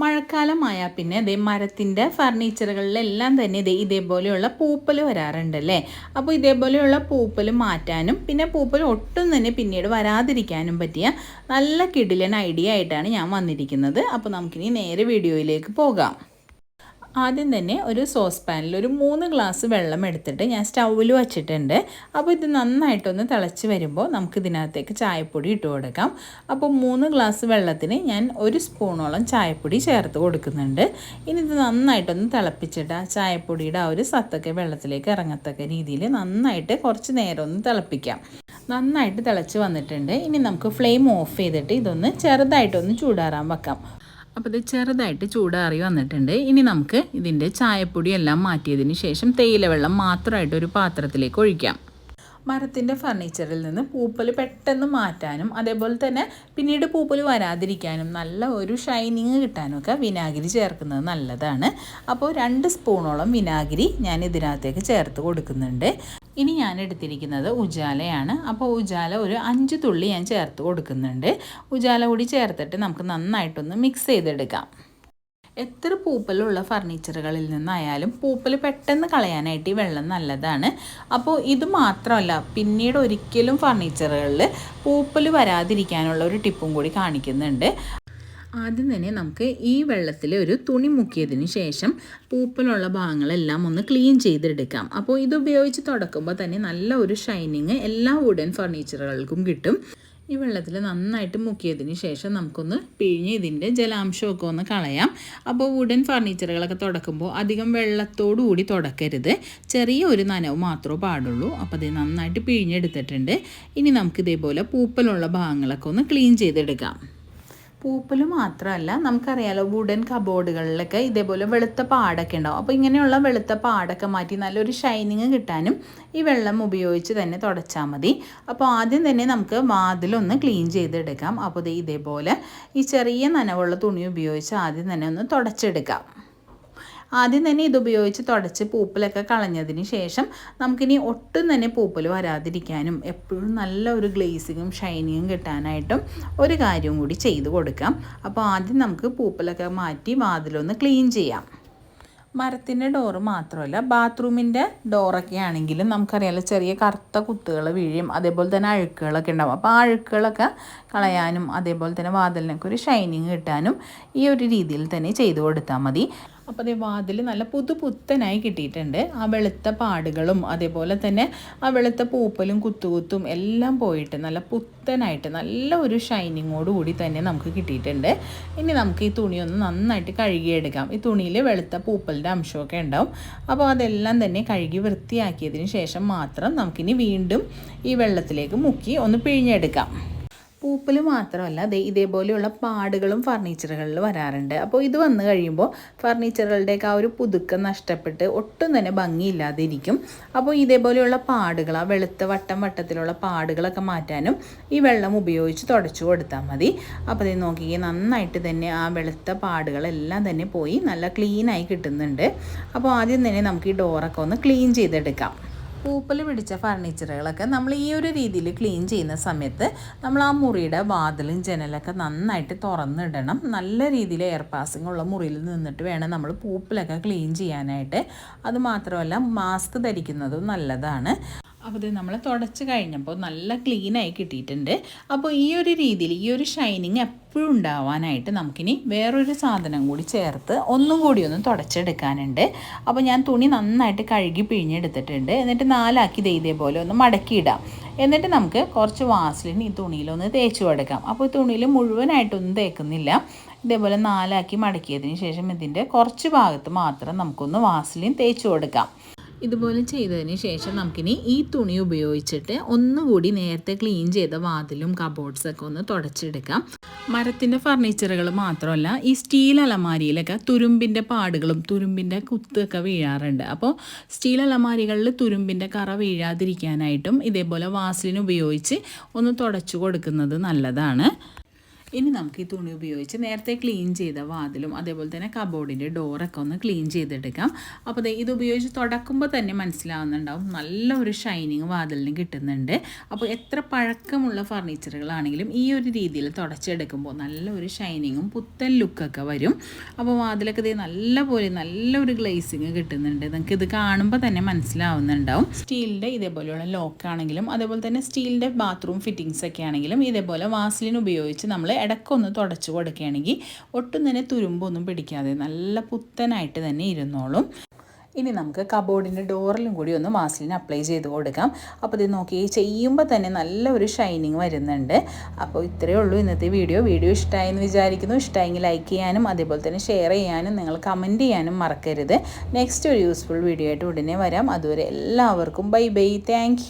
മഴക്കാലമായാൽ പിന്നെ ഇതേ മരത്തിന്റെ ഫർണിച്ചറുകളിലെല്ലാം തന്നെ ഇതേ ഇതേപോലെയുള്ള പൂപ്പൽ വരാറുണ്ടല്ലേ? അപ്പോൾ ഇതേപോലെയുള്ള പൂപ്പൽ മാറ്റാനും പിന്നെ പൂപ്പൽ ഒട്ടും തന്നെ പിന്നീട് വരാതിരിക്കാനും പറ്റിയ നല്ല കിടിലൻ ഐഡിയ ആയിട്ടാണ് ഞാൻ വന്നിരിക്കുന്നത്. അപ്പോൾ നമുക്കിനി നേരെ വീഡിയോയിലേക്ക് പോകാം. ആദ്യം തന്നെ ഒരു സോസ് പാനിൽ ഒരു മൂന്ന് ഗ്ലാസ് വെള്ളം എടുത്തിട്ട് ഞാൻ സ്റ്റൗവിൽ വച്ചിട്ടുണ്ട്. അപ്പോൾ ഇത് നന്നായിട്ടൊന്ന് തിളച്ച് വരുമ്പോൾ നമുക്ക് ഇതിനകത്തേക്ക് ചായപ്പൊടി ഇട്ട് കൊടുക്കാം. അപ്പോൾ മൂന്ന് ഗ്ലാസ് വെള്ളത്തിന് ഞാൻ ഒരു സ്പൂണോളം ചായപ്പൊടി ചേർത്ത് കൊടുക്കുന്നുണ്ട്. ഇനി ഇത് നന്നായിട്ടൊന്ന് തിളപ്പിച്ചിട്ട് ആ ചായപ്പൊടിയുടെ ആ ഒരു സത്തൊക്കെ വെള്ളത്തിലേക്ക് ഇറങ്ങത്തക്ക രീതിയിൽ നന്നായിട്ട് കുറച്ച് നേരം ഒന്ന് തിളപ്പിക്കാം. നന്നായിട്ട് തിളച്ച് വന്നിട്ടുണ്ട്. ഇനി നമുക്ക് ഫ്ലെയിം ഓഫ് ചെയ്തിട്ട് ഇതൊന്ന് ചെറുതായിട്ടൊന്ന് ചൂടാറാൻ വെക്കാം. അപ്പോൾ ഇത് ചെറുതായിട്ട് ചൂടാറി വന്നിട്ടുണ്ട്. ഇനി നമുക്ക് ഇതിന്റെ ചായപ്പൊടിയെല്ലാം മാറ്റിയതിന് ശേഷം തേയില വെള്ളം മാത്രമായിട്ട് ഒരു പാത്രത്തിലേക്ക് ഒഴിക്കാം. മരത്തിന്റെ ഫർണിച്ചറിൽ നിന്ന് പൂപ്പൽ പെട്ടെന്ന് മാറ്റാനും അതേപോലെ തന്നെ പിന്നീട് പൂപ്പൽ വരാതിരിക്കാനും നല്ല ഒരു ഷൈനിങ് കിട്ടാനും ഒക്കെ വിനാഗിരി ചേർക്കുന്നത് നല്ലതാണ്. അപ്പോൾ രണ്ട് സ്പൂണോളം വിനാഗിരി ഞാൻ ഇതിനകത്തേക്ക് ചേർത്ത് കൊടുക്കുന്നുണ്ട്. ഇനി ഞാൻ എടുത്തിരിക്കുന്നത് ഉജാലയാണ്. അപ്പോൾ ഉജാല ഒരു അഞ്ച് തുള്ളി ഞാൻ ചേർത്ത് കൊടുക്കുന്നുണ്ട്. ഉജാല കൂടി ചേർത്തിട്ട് നമുക്ക് നന്നായിട്ടൊന്ന് മിക്സ് ചെയ്തെടുക്കാം. എത്ര പൂപ്പലുള്ള ഫർണിച്ചറുകളിൽ നിന്നായാലും പൂപ്പൽ പെട്ടെന്ന് കളയാനായിട്ട് ഈ വെള്ളം നല്ലതാണ്. അപ്പോൾ ഇത് മാത്രമല്ല പിന്നീട് ഒരിക്കലും ഫർണിച്ചറുകളിൽ പൂപ്പൽ വരാതിരിക്കാനുള്ള ഒരു ടിപ്പും കൂടി കാണിക്കുന്നുണ്ട്. ആദ്യം തന്നെ നമുക്ക് ഈ വെള്ളത്തിൽ ഒരു തുണി മുക്കിയതിന് ശേഷം പൂപ്പലുള്ള ഭാഗങ്ങളെല്ലാം ഒന്ന് ക്ലീൻ ചെയ്തെടുക്കാം. അപ്പോൾ ഇത് ഉപയോഗിച്ച് തുടക്കുമ്പോൾ തന്നെ നല്ല ഒരു ഷൈനിങ് എല്ലാ വുഡൻ ഫർണിച്ചറുകൾക്കും കിട്ടും. ഈ വെള്ളത്തിൽ നന്നായിട്ട് മുക്കിയതിന് ശേഷം നമുക്കൊന്ന് പിഴിഞ്ഞ് ഇതിന്റെ ജലാംശമൊക്കെ ഒന്ന് കളയാം. അപ്പോൾ വുഡൻ ഫർണിച്ചറുകളൊക്കെ തുടക്കുമ്പോൾ അധികം വെള്ളത്തോടു കൂടി തുടക്കരുത്. ചെറിയ ഒരു നനവ് മാത്രമേ പാടുള്ളൂ. അപ്പോൾ അത് നന്നായിട്ട് പിഴിഞ്ഞെടുത്തിട്ടുണ്ട്. ഇനി നമുക്ക് ഇതേപോലെ പൂപ്പലുള്ള ഭാഗങ്ങളൊക്കെ ഒന്ന് ക്ലീൻ ചെയ്തെടുക്കാം. പൂപ്പൽ മാത്രമല്ല നമുക്കറിയാലോ വുഡൻ കബോർഡുകളിലൊക്കെ ഇതേപോലെ വെളുത്ത പാടൊക്കെ ഉണ്ടാവും. അപ്പോൾ ഇങ്ങനെയുള്ള വെളുത്ത പാടൊക്കെ മാറ്റി നല്ലൊരു ഷൈനിങ് കിട്ടാനും ഈ വെള്ളം ഉപയോഗിച്ച് തന്നെ തുടച്ചാൽ മതി. അപ്പോൾ ആദ്യം തന്നെ നമുക്ക് വാതിലൊന്ന് ക്ലീൻ ചെയ്തെടുക്കാം. അപ്പോൾ ഇതേപോലെ ഈ ചെറിയ നനവുള്ള തുണി ഉപയോഗിച്ച് ആദ്യം തന്നെ ഒന്ന് തുടച്ചെടുക്കാം. ആദ്യം തന്നെ ഇതുപയോഗിച്ച് തുടച്ച് പൂപ്പലൊക്കെ കളഞ്ഞതിന് ശേഷം നമുക്കിനി ഒട്ടും തന്നെ പൂപ്പൽ വരാതിരിക്കാനും എപ്പോഴും നല്ല ഒരു ഗ്ലേസിങ്ങും ഷൈനിങ്ങും കിട്ടാനായിട്ടും ഒരു കാര്യം കൂടി ചെയ്തു കൊടുക്കാം. അപ്പോൾ ആദ്യം നമുക്ക് പൂപ്പലൊക്കെ മാറ്റി വാതിലൊന്ന് ക്ലീൻ ചെയ്യാം. മരത്തിന്റെ ഡോറ് മാത്രമല്ല ബാത്റൂമിന്റെ ഡോറൊക്കെ ആണെങ്കിലും നമുക്കറിയാലോ ചെറിയ കറുത്ത കുത്തുകൾ വീഴും അതേപോലെ തന്നെ അഴുക്കുകളൊക്കെ ഉണ്ടാവും. അപ്പോൾ ആ അഴുക്കുകളൊക്കെ കളയാനും അതേപോലെ തന്നെ വാതിലിനൊക്കെ ഒരു ഷൈനിങ് കിട്ടാനും ഈ ഒരു രീതിയിൽ തന്നെ ചെയ്തു കൊടുത്താൽ മതി. അപ്പോൾ അതേ വാതിൽ നല്ല പുതുപുത്തനായി കിട്ടിയിട്ടുണ്ട്. ആ വെളുത്ത പാടുകളും അതേപോലെ തന്നെ ആ വെളുത്ത പൂപ്പലും കുത്തുകുത്തും എല്ലാം പോയിട്ട് നല്ല പുത്തനായിട്ട് നല്ല ഒരു ഷൈനിങ്ങോട് കൂടി തന്നെ നമുക്ക് കിട്ടിയിട്ടുണ്ട്. ഇനി നമുക്ക് ഈ തുണി ഒന്ന് നന്നായിട്ട് കഴുകിയെടുക്കാം. ഈ തുണിയിൽ വെളുത്ത പൂപ്പലിന്റെ അംശമൊക്കെ ഉണ്ടാവും. അപ്പോൾ അതെല്ലാം തന്നെ കഴുകി വൃത്തിയാക്കിയതിന് ശേഷം മാത്രം നമുക്കിനി വീണ്ടും ഈ വെള്ളത്തിലേക്ക് മുക്കി ഒന്ന് പിഴിഞ്ഞെടുക്കാം. പൂപ്പൽ മാത്രമല്ല ദേ ഇതേപോലെയുള്ള പാടുകളും ഫർണിച്ചറുകളിൽ വരാറുണ്ട്. അപ്പോൾ ഇത് വന്നു കഴിയുമ്പോൾ ഫർണിച്ചറുകളുടെയൊക്കെ ആ ഒരു പുതുക്കം നഷ്ടപ്പെട്ട് ഒട്ടും തന്നെ ഭംഗിയില്ലാതെ ഇരിക്കും അപ്പോൾ ഇതേപോലെയുള്ള പാടുകൾ ആ വെളുത്ത വട്ടം വട്ടത്തിലുള്ള പാടുകളൊക്കെ മാറ്റാനും ഈ വെള്ളം ഉപയോഗിച്ച് തുടച്ചു കൊടുത്താൽ മതി. അപ്പോൾ ഇത് നോക്കിക്കേ നന്നായിട്ട് തന്നെ ആ വെളുത്ത പാടുകളെല്ലാം തന്നെ പോയി നല്ല ക്ലീനായി കിട്ടുന്നുണ്ട്. അപ്പോൾ ആദ്യം തന്നെ നമുക്ക് ഈ ഡോറൊക്കെ ഒന്ന് ക്ലീൻ ചെയ്തെടുക്കാം. പൂപ്പൽ പിടിച്ച ഫർണിച്ചറുകളൊക്കെ നമ്മൾ ഈ ഒരു രീതിയിൽ ക്ലീൻ ചെയ്യുന്ന സമയത്ത് നമ്മൾ ആ മുറിയുടെ വാതിലും ജനലൊക്കെ നന്നായിട്ട് തുറന്നിടണം. നല്ല രീതിയിൽ എയർ പാസിംഗ് ഉള്ള മുറിയിൽ നിന്നിട്ട് വേണം നമ്മൾ പൂപ്പലൊക്കെ ക്ലീൻ ചെയ്യാനായിട്ട്. അതുമാത്രമല്ല മാസ്ക് ധരിക്കുന്നതും നല്ലതാണ്. അപ്പോൾ ഇത് നമ്മൾ തുടച്ച് കഴിഞ്ഞപ്പോൾ നല്ല ക്ലീനായി കിട്ടിയിട്ടുണ്ട്. അപ്പോൾ ഈ ഒരു രീതിയിൽ ഈ ഒരു ഷൈനിങ് എപ്പോഴും ഉണ്ടാവാനായിട്ട് നമുക്കിനി വേറൊരു സാധനം കൂടി ചേർത്ത് ഒന്നും കൂടി ഒന്ന് തുടച്ചെടുക്കാനുണ്ട്. അപ്പോൾ ഞാൻ തുണി നന്നായിട്ട് കഴുകി പിഴിഞ്ഞെടുത്തിട്ടുണ്ട്. എന്നിട്ട് നാലാക്കി ഇതേപോലെ ഒന്ന് മടക്കിയിടാം. എന്നിട്ട് നമുക്ക് കുറച്ച് വാസലിൻ ഈ തുണിയിലൊന്ന് തേച്ച് കൊടുക്കാം. അപ്പോൾ തുണിയിൽ മുഴുവനായിട്ടൊന്നും തേക്കുന്നില്ല. ഇതേപോലെ നാലാക്കി മടക്കിയതിന് ശേഷം ഇതിന്റെ കുറച്ച് ഭാഗത്ത് മാത്രം നമുക്കൊന്ന് വാസലിൻ തേച്ച് കൊടുക്കാം. ഇതുപോലെ ചെയ്തതിന് ശേഷം നമുക്കിനി ഈ തുണി ഉപയോഗിച്ചിട്ട് ഒന്നുകൂടി നേരത്തെ ക്ലീൻ ചെയ്ത വാതിലും കബോർഡ്സൊക്കെ ഒന്ന് തുടച്ചെടുക്കാം. മരത്തിന്റെ ഫർണിച്ചറുകൾ മാത്രമല്ല ഈ സ്റ്റീൽ അലമാരിയിലൊക്കെ തുരുമ്പിന്റെ പാടുകളും തുരുമ്പിന്റെ കുത്തൊക്കെ വീഴാറുണ്ട്. അപ്പോൾ സ്റ്റീൽ അലമാരികളിൽ തുരുമ്പിന്റെ കറ വീഴാതിരിക്കാനായിട്ടും ഇതേപോലെ വാസ്ലിൻ ഉപയോഗിച്ച് ഒന്ന് തുടച്ചു കൊടുക്കുന്നത് നല്ലതാണ്. ഇനി നമുക്ക് ഈ തുണി ഉപയോഗിച്ച് നേരത്തെ ക്ലീൻ ചെയ്ത വാതിലും അതേപോലെ തന്നെ കബോർഡിന്റെ ഡോറൊക്കെ ഒന്ന് ക്ലീൻ ചെയ്തെടുക്കാം. അപ്പോൾ ഇത് ഉപയോഗിച്ച് തുടക്കുമ്പോൾ തന്നെ മനസ്സിലാവുന്നുണ്ടാവും. നല്ല ഒരു ഷൈനിങ് വാതിലിന് കിട്ടുന്നുണ്ട്. അപ്പോൾ എത്ര പഴക്കമുള്ള ഫർണിച്ചറുകളാണെങ്കിലും ഈ ഒരു രീതിയിൽ തുടച്ചെടുക്കുമ്പോൾ നല്ല ഒരു ഷൈനിങ്ങും പുത്തൻ ലുക്കൊക്കെ വരും. അപ്പോൾ വാതിലൊക്കെ ദേ നല്ലപോലെ നല്ലൊരു ഗ്ലേസിങ് കിട്ടുന്നുണ്ട്. നിങ്ങൾക്ക് ഇത് കാണുമ്പോൾ തന്നെ മനസ്സിലാവുന്നുണ്ടാവും. സ്റ്റീലിന്റെ ഇതേപോലെയുള്ള ലോക്കാണെങ്കിലും അതേപോലെ തന്നെ സ്റ്റീലിന്റെ ബാത്റൂം ഫിറ്റിങ്സ് ഒക്കെ ആണെങ്കിലും ഇതേപോലെ വാസ്ലിൻ ഉപയോഗിച്ച് നമ്മൾ ഇടയ്ക്കൊന്ന് തുടച്ചു കൊടുക്കുകയാണെങ്കിൽ ഒട്ടും തന്നെ തുരുമ്പൊന്നും പിടിക്കാതെ നല്ല പുത്തനായിട്ട് തന്നെ ഇരുന്നോളും. ഇനി നമുക്ക് കബോർഡിന്റെ ഡോറിലും കൂടി ഒന്ന് മാസ്ലിന് അപ്ലൈ ചെയ്ത് കൊടുക്കാം. അപ്പോൾ ഇത് നോക്കി ചെയ്യുമ്പോൾ തന്നെ നല്ല ഒരു ഷൈനിങ് വരുന്നുണ്ട്. അപ്പോൾ ഇത്രയേ ഉള്ളൂ ഇന്നത്തെ വീഡിയോ വീഡിയോ ഇഷ്ടമായെന്ന് വിചാരിക്കുന്നു. ഇഷ്ടമായെങ്കിൽ ലൈക്ക് ചെയ്യാനും അതേപോലെ തന്നെ ഷെയർ ചെയ്യാനും നിങ്ങൾ കമന്റ് ചെയ്യാനും മറക്കരുത്. നെക്സ്റ്റ് ഒരു യൂസ്ഫുൾ വീഡിയോ ആയിട്ട് ഉടനെ വരാം. അതുവരെ എല്ലാവർക്കും ബൈ ബൈ താങ്ക്